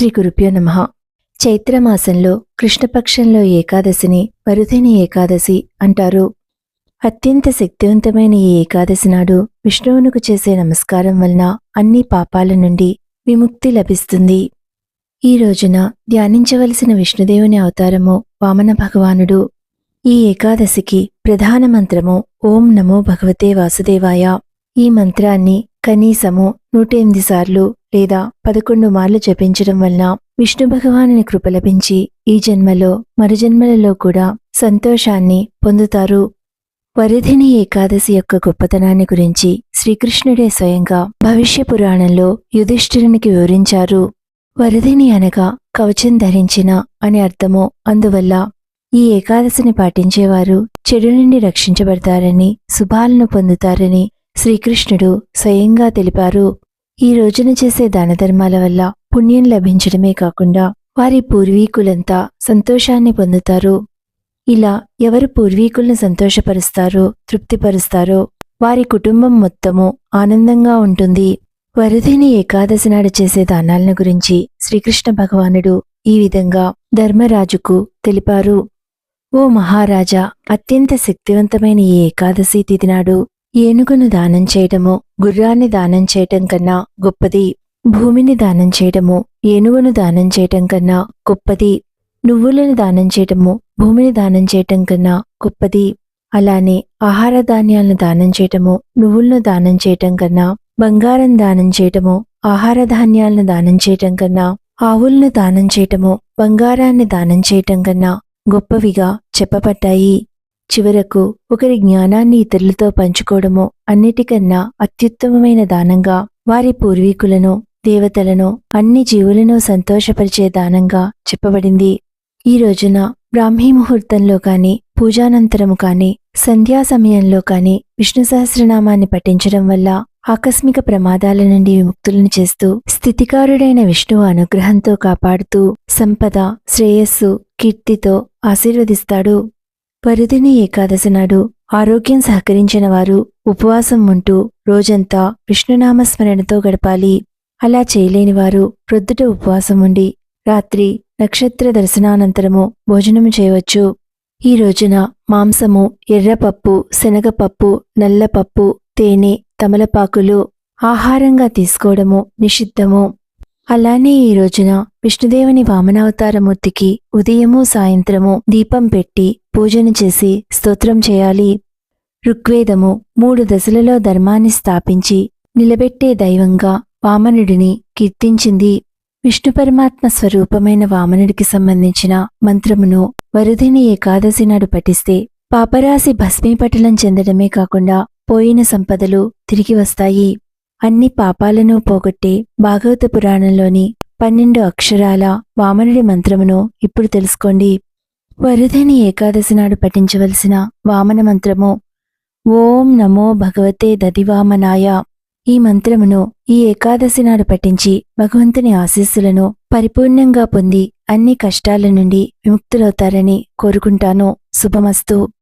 శ్రీ గురుభ్యో నమ. చైత్రమాసంలో కృష్ణపక్షంలో ఏకాదశిని మరుదైన ఏకాదశి అంటారు. అత్యంత శక్తివంతమైన ఈ ఏకాదశి నాడు విష్ణువునకు చేసే నమస్కారం వలన అన్ని పాపాల నుండి విముక్తి లభిస్తుంది. ఈ రోజున ధ్యానించవలసిన విష్ణుదేవుని అవతారము వామన భగవానుడు. ఈ ఏకాదశికి ప్రధాన మంత్రము ఓం నమో భగవతే వాసుదేవాయ. ఈ మంత్రాన్ని కనీసము నూట ఎనిమిది సార్లు లేదా పదకొండు మార్లు జపించడం వలన విష్ణు భగవానుని కృప లభించి ఈ జన్మలో మరుజన్మలలో కూడా సంతోషాన్ని పొందుతారు. వరిధిని ఏకాదశి యొక్క గొప్పతనాన్ని గురించి శ్రీకృష్ణుడే స్వయంగా భవిష్య పురాణంలో యుధిష్ఠిరునికి వివరించారు. వరిధిని అనగా కవచం ధరించిన అని అర్థము. అందువల్ల ఈ ఏకాదశిని పాటించేవారు చెడు నుండి రక్షించబడతారని శుభాలను పొందుతారని శ్రీకృష్ణుడు స్వయంగా తెలిపారు. ఈ రోజున చేసే దానధర్మాల వల్ల పుణ్యం లభించడమే కాకుండా వారి పూర్వీకులంతా సంతోషాన్ని పొందుతారు. ఇలా ఎవరు పూర్వీకులను సంతోషపరుస్తారో తృప్తిపరుస్తారో వారి కుటుంబం మొత్తము ఆనందంగా ఉంటుంది. వరుధిని ఏకాదశి నాడు చేసే దానాలను గురించి శ్రీకృష్ణ భగవానుడు ఈ విధంగా ధర్మరాజుకు తెలిపారు. ఓ మహారాజా అత్యంత శక్తివంతమైన ఈ ఏకాదశి తిథి నాడు ఏనుగును దానం చేయటము గుర్రాన్ని దానం చేయటం కన్నా గొప్పది. భూమిని దానం చేయటము ఏనుగును దానం చేయటం కన్నా గొప్పది. నువ్వులను దానం చేయటము భూమిని దానం చేయటం కన్నా గొప్పది. అలానే ఆహార ధాన్యాలను దానం చేయటము నువ్వులను దానం చేయటం కన్నా బంగారం దానం చేయటము ఆహార ధాన్యాలను దానం చేయటం కన్నా ఆవులను దానం చేయటము బంగారాన్ని దానం చేయటం కన్నా గొప్పవిగా చెప్పబడ్డాయి. చివరకు ఒకరి జ్ఞానాన్ని ఇతరులతో పంచుకోవడము అన్నిటికన్నా అత్యుత్తమమైన దానంగా వారి పూర్వీకులను దేవతలను అన్ని జీవులను సంతోషపరిచే దానంగా చెప్పబడింది. ఈ రోజున బ్రాహ్మీ ముహూర్తంలో కాని పూజానంతరము కాని సంధ్యా సమయంలో కాని విష్ణు సహస్రనామాన్ని పఠించడం వల్ల ఆకస్మిక ప్రమాదాల నుండి విముక్తులను చేస్తూ స్థితికారుడైన విష్ణువు అనుగ్రహంతో కాపాడుతూ సంపద శ్రేయస్సు కీర్తితో ఆశీర్వదిస్తాడు. పరిధిని ఏకాదశి నాడు ఆరోగ్యం సహకరించిన వారు ఉపవాసం ఉంటూ రోజంతా విష్ణునామస్మరణతో గడపాలి. అలా చేయలేని వారు ప్రొద్దుట ఉపవాసం ఉండి రాత్రి నక్షత్ర దర్శనానంతరము భోజనము చేయవచ్చు. ఈ రోజున మాంసము ఎర్రపప్పు శనగపప్పు నల్లపప్పు తేనె తమలపాకులు ఆహారంగా తీసుకోవడము నిషిద్ధము. అలానే ఈ రోజున విష్ణుదేవుని వామనావతారమూర్తికి ఉదయము సాయంత్రము దీపం పెట్టి పూజను చేసి స్తోత్రం చేయాలి. ఋగ్వేదము మూడు దశలలో ధర్మాన్ని స్థాపించి నిలబెట్టే దైవంగా వామనుడిని కీర్తించింది. విష్ణు పరమాత్మ స్వరూపమైన వామనుడికి సంబంధించిన మంత్రమును వరుధిని ఏకాదశి నాడు పఠిస్తే పాపరాశి భస్మీపటలం చెందడమే కాకుండా పోయిన సంపదలు తిరిగి వస్తాయి. అన్ని పాపాలను పోగొట్టే భాగవత పురాణంలోని పన్నెండు అక్షరాల వామనుడి మంత్రమును ఇప్పుడు తెలుసుకోండి. వరుధని ఏకాదశి నాడు పఠించవలసిన వామన మంత్రము ఓం నమో భగవతే దదివామనాయ. ఈ మంత్రమును ఈ ఏకాదశి నాడు పఠించి భగవంతుని ఆశీస్సులను పరిపూర్ణంగా పొంది అన్ని కష్టాల నుండి విముక్తులవుతారని కోరుకుంటాను. శుభమస్తు.